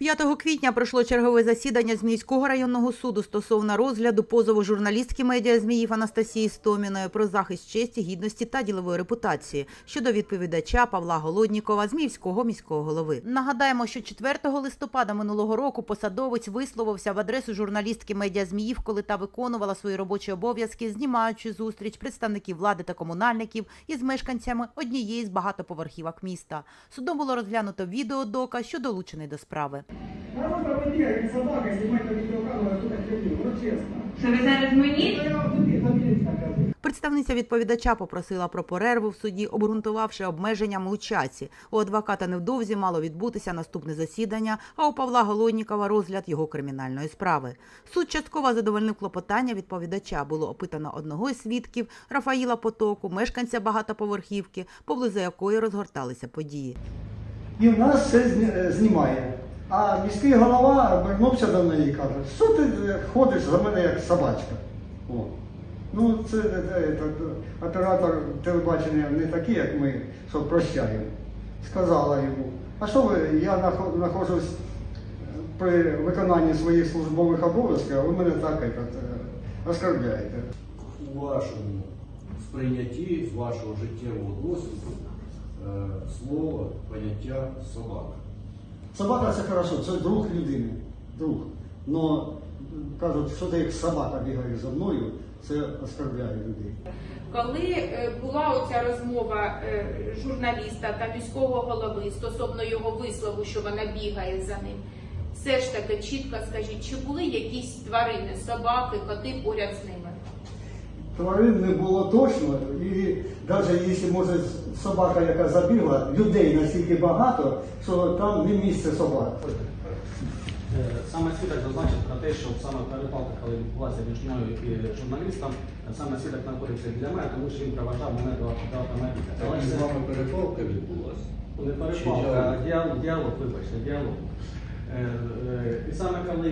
5 квітня пройшло чергове засідання Зміївського районного суду стосовно розгляду позову журналістки медіа Зміїв Анастасії Стоміної про захист честі, гідності та ділової репутації щодо відповідача Павла Голоднікова, Зміївського міського голови. Нагадаємо, що 4 листопада минулого року посадовець висловився в адресу журналістки медіа Зміїв, коли та виконувала свої робочі обов'язки, знімаючи зустріч представників влади та комунальників із мешканцями однієї з багатоповерхівок міста. Судом було розглянуто відеодоказ, що долучений до справи. Народ проводили, как собака, видеокамеру, кто так ходил, ну честно. Це ви зараз мені? Представниця відповідача попросила про перерву в суді, обґрунтувавши обмеженнями у часі. У адвоката невдовзі мало відбутися наступне засідання, а у Павла Голоднікова розгляд його кримінальної справи. Суд частково задовольнив клопотання відповідача. Було опитано одного із свідків Рафаїла Потоку, мешканця багатоповерхівки, поблизу якої розгорталися події. І в нас все е, знімає. А міський голова обернувся до неї і каже, що ти е, ходиш за мене як собачка. О. Ну, це, е, е, е, оператор телебачення не такий, як ми, що прощаємо. Сказала йому, а що ви, я знаходжусь е, при виконанні своїх службових обов'язків, а ви мене так оскорбляєте. у вашому сприйнятті з вашого життєвого досвіду слово, поняття собака. Собака це хорошо, це друг людини. Друг. Но кажуть, що ти як собака бігаєш за мною, це оскорбляє людей. Коли е, була оця розмова е, журналіста та міського голови стосовно його вислову, що вона бігає за ним, все ж таки чітко скажіть, чи були якісь тварини, собаки, коти поряд з ними? Тварин не було точно, і навіть якщо може собака, яка забігла, людей настільки багато, що там не місце собак. Е, Саме свідок зазначив про те, що саме перепалка, коли відбулася між мною і журналістом, саме свідок знаходився біля мене, тому що він проважав мене до, автомобіля. Але з вами перепалка відбулася? не перепалка, а діалог, діалог, вибачте, діалог. Е, е, І саме коли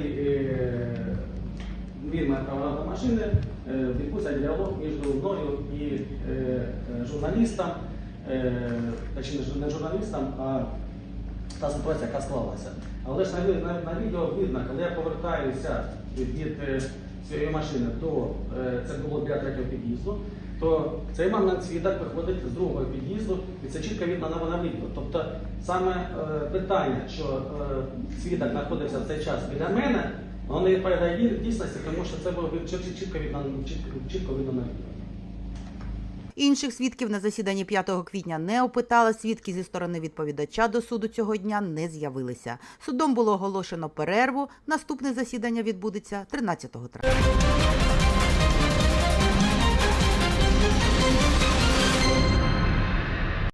проважав до машини, е, відбувся діалог між мною і е, е, журналістом, точніше не журналістом, а та ситуація, яка склалася. Але ж на, на, на відео видно, коли я повертаюся від, цієї машини, то це було біля третього під'їзду, то цей момент свідок виходить з другого під'їзду, і це чітко видно на, на відео. Тобто саме е, питання, що е, свідок знаходився в цей час біля мене, воно не відповідає дій- дійсності, тому що це було чітко, видно, чітко, відео. Інших свідків на засіданні 5 квітня не опитали. Свідки зі сторони відповідача до суду цього дня не з'явилися. Судом було оголошено перерву. Наступне засідання відбудеться 13 травня.